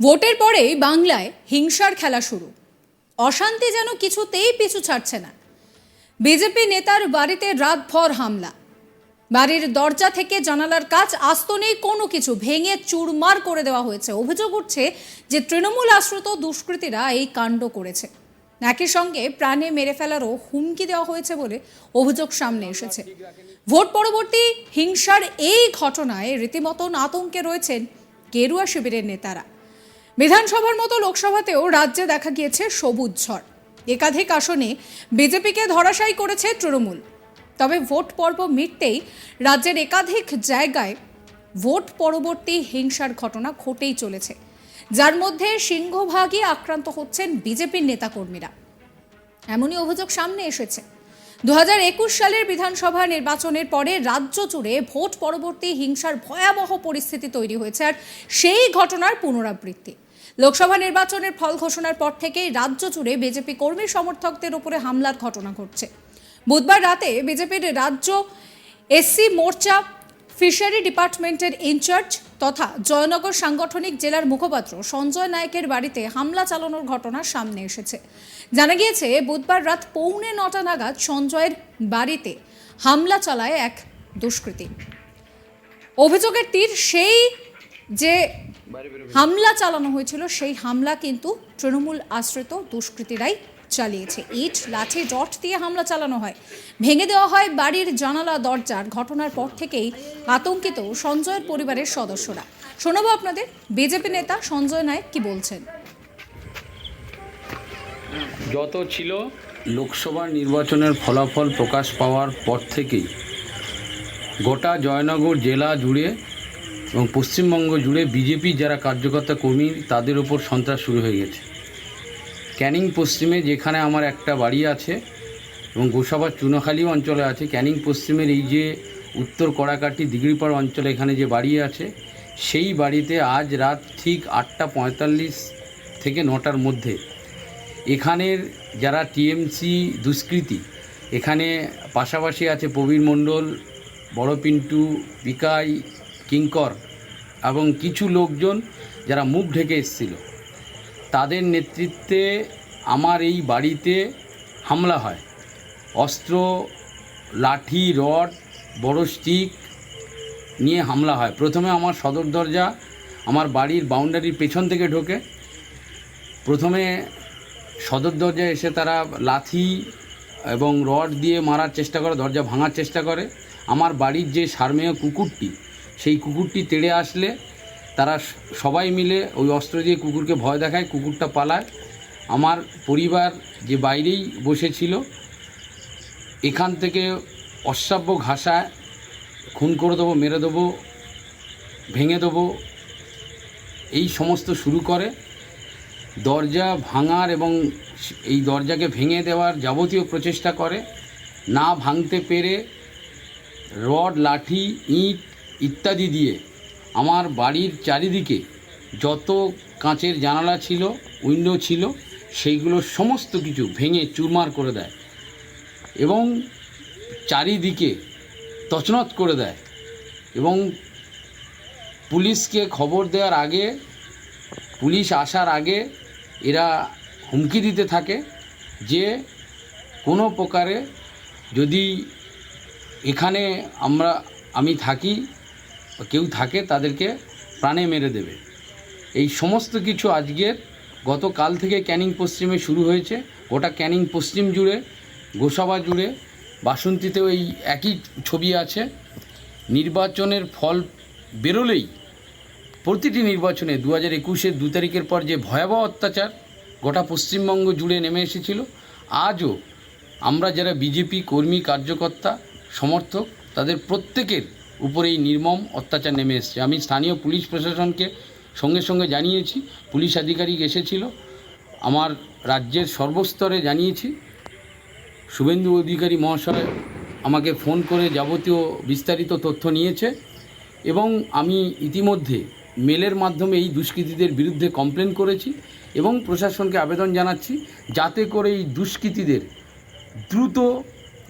ভোটের পরেই বাংলায় হিংসার খেলা শুরু। অশান্তি যেন কিছুতেই পিছু ছাড়ছে না। বিজেপি নেতার বাড়িতে রাতভর হামলা। বাড়ির দরজা থেকে জানালার কাজ আস্ত নেই, কোনো কিছু ভেঙে চুরমার করে দেওয়া হয়েছে। অভিযোগ উঠছে যে তৃণমূল আশ্রিত দুষ্কৃতীরা এই কাণ্ড করেছে। একই সঙ্গে প্রাণে মেরে ফেলারও হুমকি দেওয়া হয়েছে বলে অভিযোগ সামনে এসেছে। ভোট পরবর্তী হিংসার এই ঘটনায় রীতিমতন আতঙ্কে রয়েছেন গেরুয়া শিবিরের নেতারা। বিধানসভার মতো লোকসভাতেও রাজ্যে দেখা গিয়েছে সবুজ ঝড়। একাধিক আসনে বিজেপিকে ধরাশায়ী করেছে তৃণমূল। তবে ভোট পর্ব মিটতেই রাজ্যের একাধিক জায়গায় ভোট পরবর্তী হিংসার ঘটনা ঘটেই চলেছে। যার মধ্যে সিংহভাগই আক্রান্ত হচ্ছেন বিজেপির নেতাকর্মীরা। এমনই অভিযোগ সামনে এসেছে। দু হাজার একুশ সালের বিধানসভা নির্বাচনের পরে রাজ্য জুড়ে ভোট পরবর্তী হিংসার ভয়াবহ পরিস্থিতি তৈরি হয়েছে আর সেই ঘটনার পুনরাবৃত্তি। লোকসভা নির্বাচনের ফল ঘোষণার পর থেকেই রাজ্য জুড়ে বিজেপি কর্মী সমর্থকদের উপরে হামলার ঘটনা ঘটছে। বুধবার রাতে বিজেপির রাজ্য এসসি মোর্চা ফিশারি ডিপার্টমেন্টের ইনচার্জ তথা জয়নগর সাংগঠনিক জেলার মুখপাত্র সঞ্জয় নায়কের বাড়িতে হামলা চালানোর ঘটনা সামনে এসেছে। জানা গিয়েছে, বুধবার রাত পৌনে নটা নাগাদ সঞ্জয়ের বাড়িতে হামলা চালায় এক দুষ্কৃতী। অভিযোগের তীর সেই যে হামলা চালানো হয়েছিল, সেই হামলা কিন্তু তৃণমূল আশ্রিত দুষ্কৃতীরাই চালিয়েছে। ইট লাঠি জট দিয়ে হামলা চালানো হয়। ভেঙে দেওয়া হয় বাড়ির জানালা দরজার। ঘটনার পর থেকেই আতঙ্কিত সঞ্জয়ের পরিবারের সদস্যরা। শোনাবো আপনাদের বিজেপি নেতা সঞ্জয় নায়ক কি বলছেন। যত ছিল লোকসভা নির্বাচনের ফলাফল প্রকাশ পাওয়ার পর থেকেই গোটা জয়নগর জেলা জুড়ে এবং পশ্চিমবঙ্গ জুড়ে বিজেপি যারা কার্যকর্তা কর্মী তাদের ওপর সন্ত্রাস শুরু হয়ে গেছে। ক্যানিং পশ্চিমে যেখানে আমার একটা বাড়ি আছে এবং গোসাবার চুনাখালী অঞ্চলে আছে। ক্যানিং পশ্চিমের এই যে উত্তর কড়াকাটি দিগড়িপাড় অঞ্চলে এখানে যে বাড়ি আছে, সেই বাড়িতে আজ রাত ঠিক আটটা পঁয়তাল্লিশ থেকে নটার মধ্যে এখানের যারা টিএমসি দুষ্কৃতী, এখানে পাশাপাশি আছে প্রবীর মণ্ডল, বড় পিন্টু, বিকাই, কিঙ্কর এবং কিছু লোকজন যারা মুখ ঢেকে এসেছিল। তাদের নেতৃত্বে আমার এই বাড়িতে হামলা হয়। অস্ত্র, লাঠি, রড, বড় স্টিক নিয়ে হামলা হয়। প্রথমে আমার সদর দরজা আমার বাড়ির বাউন্ডারির পেছন থেকে ঢোকে। প্রথমে সদর দরজায় এসে তারা লাথি এবং রড দিয়ে মারার চেষ্টা করে, দরজা ভাঙার চেষ্টা করে। আমার বাড়ির যে সারমেয় কুকুরটি, সেই কুকুরটি তেড়ে আসলে তারা সবাই মিলে ওই অস্ত্র দিয়ে কুকুরকে ভয় দেখায়, কুকুরটা পালায়। আমার পরিবার যে বাইরেই বসেছিল, এখান থেকে অশ্রাব্য ঘাসায় খুন করে দেবো, মেরে দেবো, ভেঙে দেবো, এই সমস্ত শুরু করে। দরজা ভাঙার এবং এই দরজাকে ভেঙে দেওয়ার যাবতীয় প্রচেষ্টা করে। না ভাঙতে পেরে রড, লাঠি, ইট ইত্যাদি দিয়ে আমার বাড়ির চারিদিকে যত কাঁচের জানালা ছিল উইন্ডো ছিল, সেইগুলো সমস্ত কিছু ভেঙে চুরমার করে দেয় এবং চারিদিকে তছনত করে দেয় এবং পুলিশকে খবর দেওয়ার আগে, পুলিশ আসার আগে এরা হুমকি দিতে থাকে যে কোনো প্রকারে যদি এখানে আমরা, আমি থাকি কেউ থাকে তাদেরকে প্রাণে মেরে দেবে। এই সমস্ত কিছু আজকের গতকাল থেকে ক্যানিং পশ্চিমে শুরু হয়েছে। গোটা ক্যানিং পশ্চিম জুড়ে, গোসাবা জুড়ে, বাসন্তীতেও এই একই ছবি আছে। নির্বাচনের ফল বেরোলেই প্রতিটি নির্বাচনে দু হাজার একুশের দু তারিখের পর যে ভয়াবহ অত্যাচার গোটা পশ্চিমবঙ্গ জুড়ে নেমে এসেছিল, আজও আমরা যারা বিজেপি কর্মী, কার্যকর্তা, সমর্থক, তাদের প্রত্যেকের উপরে এই নির্মম অত্যাচার নেমে এসেছে। আমি স্থানীয় পুলিশ প্রশাসনকে সঙ্গে সঙ্গে জানিয়েছি, পুলিশ আধিকারিক এসেছিল, আমার রাজ্যের সর্বস্তরে জানিয়েছি। শুভেন্দু অধিকারী মহাশয় আমাকে ফোন করে যাবতীয় বিস্তারিত তথ্য নিয়েছে এবং আমি ইতিমধ্যে মেলের মাধ্যমে এই দুষ্কৃতীদের বিরুদ্ধে কমপ্লেন করেছি এবং প্রশাসনকে আবেদন জানাচ্ছি যাতে করে এই দুষ্কৃতীদের দ্রুত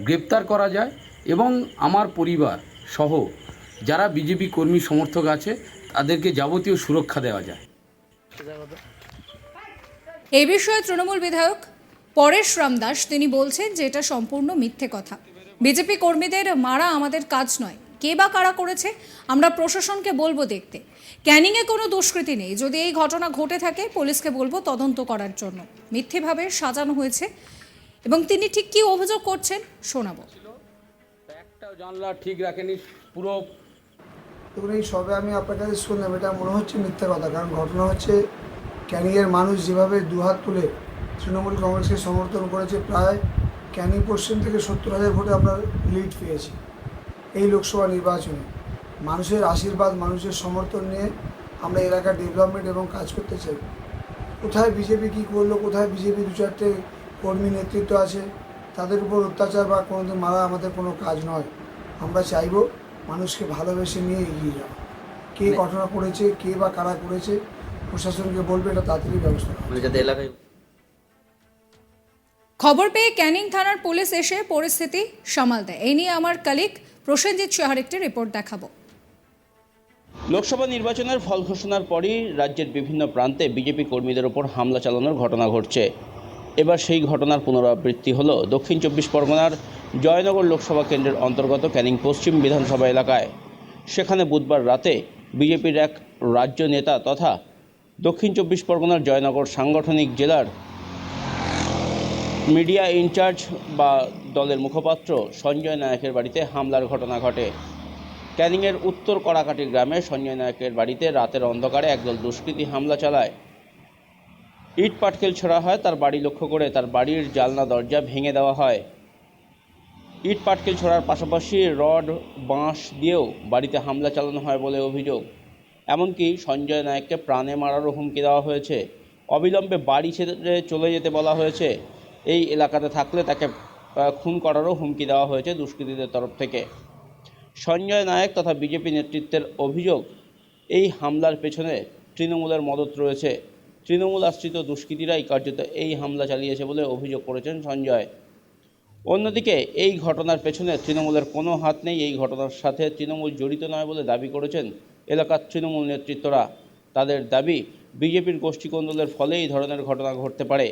গ্রেপ্তার করা যায় এবং আমার পরিবার সহ যারা বিজেপি কর্মী সমর্থক আছে, তাদেরকে যাবতীয় সুরক্ষা দেওয়া যায়। এই বিষয়ে তৃণমূল বিধায়ক পরেশ রামদাস তিনি বলছেন যে এটা সম্পূর্ণ মিথ্যে কথা। বিজেপি কর্মীদের মারা আমাদের কাজ নয়। কে বা কারা করেছে, আমরা প্রশাসনকে বলব দেখতে। ক্যানিংয়ে কোনো দুষ্কৃতি নেই। যদি এই ঘটনা ঘটে থাকে, পুলিশকে বলব তদন্ত করার জন্য। মিথ্যেভাবে সাজানো হয়েছে এবং তিনি ঠিক কী অভিযোগ করছেন, শোনাবো। জানলা ঠিক রাখেনি, পুরো দেখুন, এই সবে আমি আপনার কাছে শুনলাম এটা মনে হচ্ছে মিথ্যা কথা, কারণ ঘটনা হচ্ছে ক্যানিংয়ের মানুষ যেভাবে দুহাত তুলে তৃণমূল কংগ্রেসকে সমর্থন করেছে, প্রায় ক্যানিং পশ্চিম থেকে সত্তর হাজার ভোটে আমরা লিড পেয়েছি এই লোকসভা নির্বাচনে। মানুষের আশীর্বাদ, মানুষের সমর্থন নিয়ে আমরা এলাকার ডেভেলপমেন্ট এবং কাজ করতে চাই। কোথায় বিজেপি কী করল, কোথায় বিজেপি দু চারটে কর্মী নেতৃত্ব আছে, তাদের উপর অত্যাচার বা কোনোদিন মারা আমাদের কোনো কাজ নয়। আমরা চাইব মানুষকে ভালোবেসে নিয়ে এগিয়ে যাওয়া। কে ঘটনা করেছে কে বা কারা করেছে প্রশাসনকে বলবে এটা তাড়াতাড়ি ব্যবস্থা করা মানে যাতে এলাকায় খবর পেয়ে ক্যানিং থানার পুলিশ এসে পরিস্থিতি সামাল দেয়। এই নিয়ে আমার কালিক প্রসেনজিৎ সাহার একটি রিপোর্ট দেখাবো। লোকসভা নির্বাচনের ফল ঘোষণার পরই রাজ্যের বিভিন্ন প্রান্তে বিজেপি কর্মীদের ওপর হামলা চালানোর ঘটনা ঘটছে। এবার সেই ঘটনার পুনরাবৃত্তি হলো দক্ষিণ চব্বিশ পরগনার জয়নগর লোকসভা কেন্দ্রের অন্তর্গত ক্যানিং পশ্চিম বিধানসভা এলাকায়। সেখানে বুধবার রাতে বিজেপির এক রাজ্য নেতা তথা দক্ষিণ চব্বিশ পরগনার জয়নগর সাংগঠনিক জেলার মিডিয়া ইনচার্জ বা দলের মুখপাত্র সঞ্জয় নায়কের বাড়িতে হামলার ঘটনা ঘটে। ক্যানিংয়ের উত্তর কড়াকাটি গ্রামে সঞ্জয় নায়কের বাড়িতে রাতের অন্ধকারে একদল দুষ্কৃতী হামলা চালায়। ইট পাটকেল ছোড়া হয়, তার বাড়ি লক্ষ্য করে তার বাড়ির জালনা দরজা ভেঙে দেওয়া হয়। ইট পাটকেল ছোড়ার পাশাপাশি রড, বাঁশ দিয়েও বাড়িতে হামলা চালানো হয় বলে অভিযোগ। এমনকি সঞ্জয় নায়ককে প্রাণে মারারও হুমকি দেওয়া হয়েছে। অবিলম্বে বাড়ি ছেড়ে চলে যেতে বলা হয়েছে। এই এলাকাতে থাকলে তাকে খুন করারও হুমকি দেওয়া হয়েছে দুষ্কৃতীদের তরফ থেকে। সঞ্জয় নায়ক তথা বিজেপি নেতৃত্বের অভিযোগ, এই হামলার পেছনে তৃণমূলের মদত রয়েছে। তৃণমূল আশ্রিত দুষ্কৃতীরাই কার্যত এই হামলা চালিয়েছে বলে অভিযোগ করেছেন সঞ্জয়। অন্যদিকে, এই ঘটনার পেছনে তৃণমূলের কোনো হাত নেই। এই ঘটনার সাথে তৃণমূল জড়িত নয় বলে দাবি করেছেন এলাকার তৃণমূল নেতৃত্বরা। তাদের দাবি, বিজেপির গোষ্ঠীকন্দলের ফলে এই ধরনের ঘটনা ঘটতে পারে।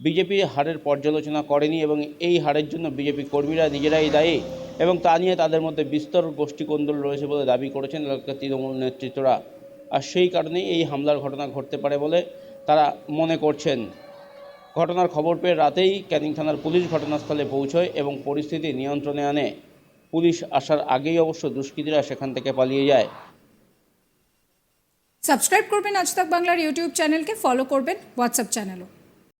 বিজেপি হারের পর্যালোচনা করেনি এবং এই হারের জন্য বিজেপি কর্মীরা নিজেরাই দায়ী এবং তা নিয়ে তাদের মধ্যে বিস্তর গোষ্ঠীকন্দল রয়েছে বলে দাবি করেছেন এলাকার তৃণমূল নেতৃত্বরা। আর সেই কারণেই এই হামলার ঘটনা ঘটতে পারে বলে তারা মনে করছেন। ঘটনার খবর পেয়ে রাতেই ক্যানিং থানার পুলিশ ঘটনাস্থলে পৌঁছয় এবং পরিস্থিতি নিয়ন্ত্রণে আনে। পুলিশ আসার আগেই অবশ্য দুষ্কৃতীরা সেখান থেকে পালিয়ে যায়। সাবস্ক্রাইব করবেন আজ তাক বাংলার ইউটিউব চ্যানেলকে, ফলো করবেন হোয়াটসঅ্যাপ চ্যানেলও।